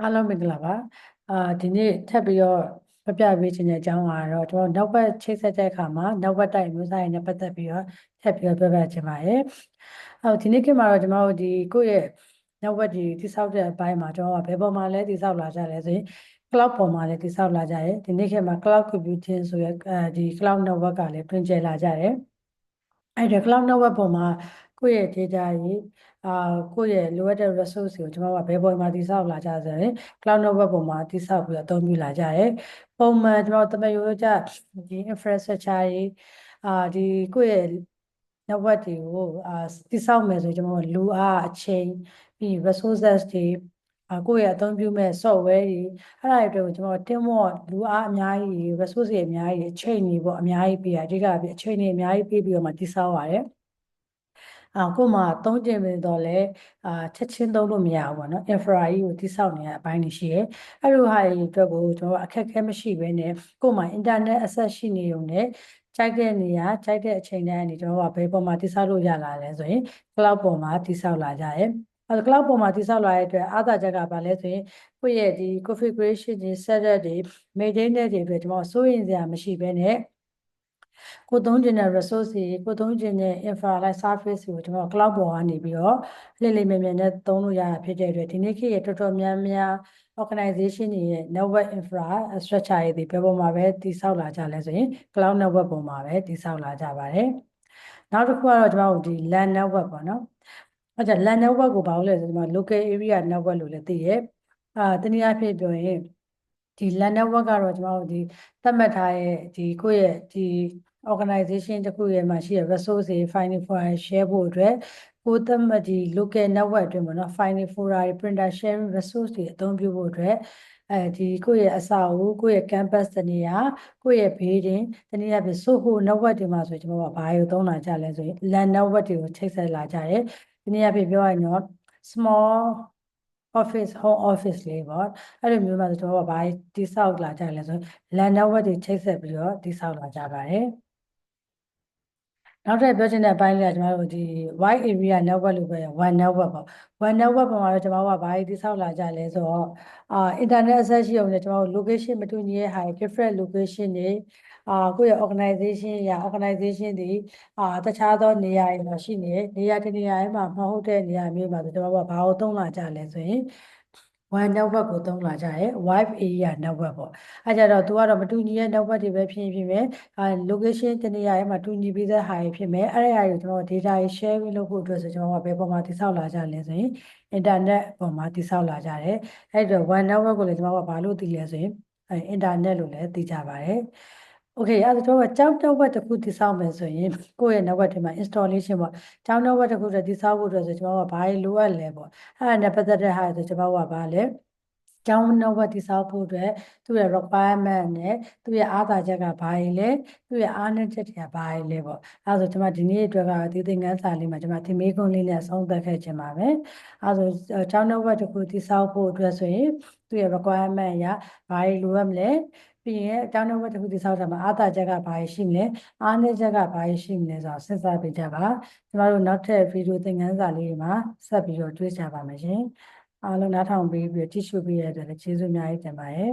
အားလုံးမင်္ဂလာပါအာဒီနေ့ထပ်ပြီးတော့ပြပြပေးခြင်းတဲ့အကြောင်းကတော့ကျွန်တော်နောက်ဘက်ချိတ်ဆက်တဲ့အခါမှာနောက်ဘက်တိုက်မျိုးစားရည်နဲ့ပတ်သက်ပြီးတော့ထပ်ပြီးတော့ပြပြခြင်းပါတယ်အော်ဒီနေ့ခေတ်မှာတော့ကျွန်တော်တို့ဒီကိုယ့်ရဲ့နောက်ဘက်ဒီတိဆောက်တဲ့အပိုင်းမှာကျွန်တော်ကဘယ်ပေါ်မှာလဲတိဆောက်လာကြလဲဆိုရင် cloud ပေါ်မှာလည်းတိဆောက်လာကြတယ်ဒီနေ့ခေတ်မှာ cloud computing ဆိုရယ်အဲဒီ cloud network ကလည်းတွင်ကျယ်လာကြတယ်အဲ့ဒီ cloud network ပေါ်မှာ ကိုယ့်ရဲ့ data ကြီးအာကိုယ့်ရဲ့လိုအပ်တဲ့ resource ကိုကျွန်တော်ကဘယ်ပေါ်မှာတိဆောက်လာကြဆိုရင် cloud network ပေါ်မှာတိဆောက်ပြီးတော့အသုံးပြုလာကြတယ်ပုံမှန်ကျွန်တော်တမယိုကြဒီ infrastructure ကြီးအာဒီကိုယ့်ရဲ့ network တွေကိုအာတိဆောက်မယ်ဆိုကျွန်တော်တို့လူအားအချိန်ပြီး resources တွေအာကိုယ့်ရဲ့အသုံးပြုမဲ့ software တွေအဲ့ဒါတွေအတွက်ကိုကျွန်တော် team work လူအားအများကြီး resource တွေအများကြီးအချိန်တွေပေါ့အများကြီးပေးရအဓိကပြီးအချိန်တွေအများကြီးပေးပြီးတော့မှတိဆောက်ရတယ် အာကို့မှာသုံးကျင်ပြီးတော့လဲအာချက်ချင်းသုံးလို့မရဘူးပေါ့နော် infra ကြီးကိုတိဆောက်နေတဲ့အပိုင်းတွေရှိရဲအဲ့လိုဟာတွေအတွက်ကိုကျွန်တော်အခက်အခဲမရှိဘဲနဲ့ကို့မှာ internet access ရှိနေုံနဲ့ကြိုက်တဲ့နေရာကြိုက်တဲ့အချိန်တိုင်းနေကျွန်တော်ကဘယ်ပေါ်မှာတိဆောက်လို့ရလာလဲဆိုရင် cloud ပေါ်မှာတိဆောက်လာကြရဲအဲ cloud ပေါ်မှာတိဆောက်လာတဲ့အတွက်အားသာချက်ကဘာလဲဆိုရင်ကိုယ့်ရဲ့ဒီ configuration တွေ setup တွေ maintenance တွေအတွက်ကျွန်တော်စိုးရင်စရာမရှိဘဲနဲ့ ကိုသုံးကျင်တဲ့ resource တွေကိုသုံးကျင်တဲ့ infra like service ကိုကျွန်တော် cloud ပေါ်ကနေပြီးတော့လှည့်လည်မြန်မြန်နဲ့သုံးလို့ရတာဖြစ်တဲ့အတွက်ဒီနေ့ခေတ်ရဲ့တော်တော်များများ organization တွေရဲ့ network infrastructure တွေဒီဘယ်ပေါ်မှာပဲတည်ဆောက်လာကြလဲဆိုရင် cloud network ပေါ်မှာပဲတည်ဆောက်လာကြပါတယ်နောက်တစ်ခုကတော့ကျွန်တော်တို့ဒီ LAN network ပေါ့နော်အဲ့ဒါ LAN network ကိုဘာလို့လဲဆိုတော့ local area network လို့လည်းသိရဲအာတနည်းအားဖြင့်ပြောရင်ဒီ LAN network ကတော့ကျွန်တော်တို့ဒီသတ်မှတ်ထားရဲ့ဒီကိုယ့်ရဲ့ဒီ organization တစ်ခုရဲ့မှာရှိတဲ့ resource တွေ file file share ဖို့အတွက်ကိုသတ်မှတ်ဒီ local network အတွင်းမှာနော် file folder တွေ printer sharing resource တွေအသုံးပြုဖို့အတွက်အဲဒီကိုယ့်ရဲ့အစာအုပ်ကိုယ့်ရဲ့ campus တနေရာကိုယ့်ရဲ့ building တနည်းအားဖြင့် soho network တွေမှာဆိုကျွန်တော်ကဘာကိုသုံးလာကြလဲဆိုရင် LAN network တွေကိုချိတ်ဆက်လာကြတယ်ဒီနေ့အဖြစ်ပြောရရင်တော့ small office home office လေးပေါ့အဲ့လိုမျိုးမှာဆိုကျွန်တော်ကဘာတိဆောက်လာကြလဲဆို LAN network တွေချိတ်ဆက်ပြီးတော့တိဆောက်လာကြပါတယ် နောက်ထပ်ပြောချင်တဲ့အပိုင်းလေးကကျွန်တော်တို့ဒီ wide area network လို့ပဲ one network ပေါ့ one network ပုံမှာတော့ကျွန်တော်တို့ကဘာတွေတိဆောက်လာကြလဲဆိုတော့အာ internet access ရှိအောင်လည်းကျွန်တော်တို့ location မတူညီတဲ့ဟာ different location တွေအာကိုယ့်ရဲ့ organization ရာ organization တွေအာတခြားသောနေရာတွေမှာရှိနေနေရာတစ်နေရာမှာမဟုတ်တဲ့နေရာမျိုးမှာဆိုကျွန်တော်တို့ကဘာကိုသုံးလာကြလဲဆိုရင် one network ကိုသုံးလာကြတယ် wide area network ပေါ့အဲကြတော့ तू ကတော့မတူညီတဲ့ network တွေပဲဖြစ်ဖြစ်မယ်အဲ location တနေရာရဲ့မှာတူညီပြီးတဲ့ဟာတွေဖြစ်မယ်အဲ့ဒီဟာတွေကျွန်တော် data တွေ share လုပ်ဖို့အတွက်ဆိုကျွန်တော်ကဘယ်ပေါ်မှာတိဆောက်လာကြလဲဆိုရင် internet ပေါ်မှာတိဆောက်လာကြတယ်အဲ့တော့ one network ကိုလည်းကျွန်တော်ကဘာလို့သိလဲဆိုရင်အဲ internet လို့လည်းသိကြပါတယ် Okay အဲ့တော့ကြောက်တော့ဘက်တစ်ခုတည်ဆောက်မယ်ဆိုရင်ကိုယ့်ရဲ့ network ထဲမှာ installation ပေါ့ကြောက်တော့ဘက်တစ်ခုတည်ဆောက်ဖို့အတွက်ဆိုကျွန်တော်ကဘာလိုအပ်လဲပေါ့အဲ့ဒါနဲ့ပတ်သက်တဲ့ဟာဆိုကျွန်တော်ကဘာလဲကျောင်းနောက်ဘက်တည်ဆောက်ဖို့အတွက်သူ့ရဲ့ requirement နဲ့သူ့ရဲ့အားသာချက်ကဘာတွေလဲသူ့ရဲ့အားနည်းချက်တွေကဘာတွေလဲပေါ့အဲဒါဆိုကျွန်မဒီနေ့အတွက်ကတော့ဒီသင်ခန်းစာလေးမှာကျွန်မသင်မေးခွန်းလေးနဲ့ဆုံးသက်ခဲ့ခြင်းပါပဲအဲဒါဆိုကျောင်းနောက်ဘက်တစ်ခုတည်ဆောက်ဖို့အတွက်ဆိုရင်သူ့ရဲ့ requirement ကဘာတွေလိုအပ်မလဲ ပြီးရင်အကြောင်းတစ်ခုတည်ဆောက်တာမှာအာသာချက်ကဘာရှိမလဲအားနည်းချက်ကဘာရှိမလဲဆိုတော့စဉ်းစားပေးကြပါကျမတို့နောက်ထပ်ဗီဒီယိုသင်ခန်းစာလေးတွေမှာဆက်ပြီးတော့တွေ့ကြပါမယ်ရှင်အားလုံးနားထောင်ပြီးပြီးကြည့်ရှုပေးရတဲ့အတွက်ကျေးဇူးအများကြီးတင်ပါတယ်